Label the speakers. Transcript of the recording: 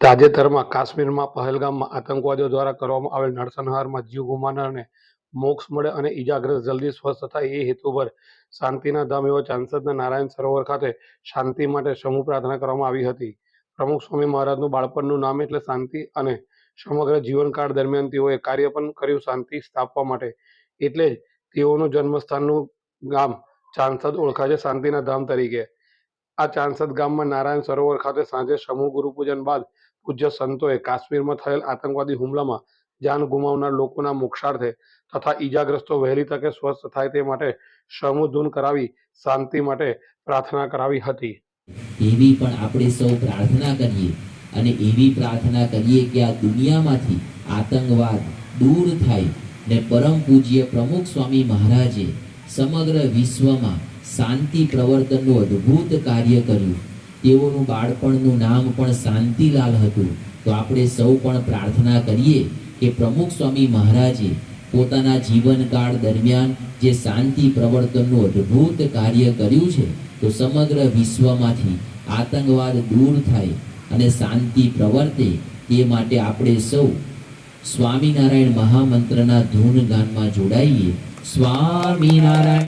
Speaker 1: તાજેતરમાં કાશ્મીરમાં પહેલગામમાં આતંકવાદીઓ દ્વારા કરવામાં આવેલ નરસંહારમાં જીવ ગુમાનારને મોક્ષ મળે અને ઈજાગ્રસ્ત જલ્દી સ્વસ્થ થાય એ હેતુભર શાંતિના ધામ એવા ચાંસદના નારાયણ સરોવર ખાતે શાંતિ માટે સમૂહ પ્રાર્થના કરવામાં આવી હતી. પ્રમુખ સ્વામી મહારાજનું બાળપણનું નામ એટલે શાંતિ અને સમગ્ર જીવનકાળ દરમિયાન તેઓએ કાર્ય પણ કર્યું શાંતિ સ્થાપવા માટે. એટલે જ તેઓનું જન્મસ્થાનનું ગામ ચાંસદ ઓળખાય છે શાંતિના ધામ તરીકે. આ ચાંસદ ગામમાં નારાયણ સરોવર ખાતે સાંજે સમૂહ ગુરુપૂજન બાદ પૂજ્ય સંતોએ કાશ્મીરમાં થયેલ આતંકવાદી હુમલામાં જાન ગુમાવનાર લોકોના મોક્ષાર્થે તથા ઈજાગ્રસ્તો વહેલી તકે સ્વસ્થ થાય તે માટે સમૂહ ધૂન કરાવી, શાંતિ માટે પ્રાર્થના કરાવી હતી.
Speaker 2: એવી પણ આપણે સૌ પ્રાર્થના કરીએ અને એવી પ્રાર્થના કરીએ કે આ દુનિયામાંથી આતંકવાદ દૂર થાય ને પરમ પૂજ્ય પ્રમુખ સ્વામી મહારાજે સમગ્ર વિશ્વમાં શાંતિ પ્રવર્તનનું અદ્ભુત કાર્ય કર્યું. તેઓનું બાળપણનું નામ પણ શાંતિલાલ હતું. તો આપણે સૌ પણ પ્રાર્થના કરીએ કે પ્રમુખ સ્વામી મહારાજે પોતાના જીવનકાળ દરમિયાન જે શાંતિ પ્રવર્તનનું અદ્ભુત કાર્ય કર્યું છે, તો સમગ્ર વિશ્વમાંથી આતંકવાદ દૂર થાય અને શાંતિ પ્રવર્તે તે માટે આપણે સૌ સ્વામિનારાયણ મહામંત્રના ધૂન ગાનમાં જોડાઈએ. સ્વામિનારાયણ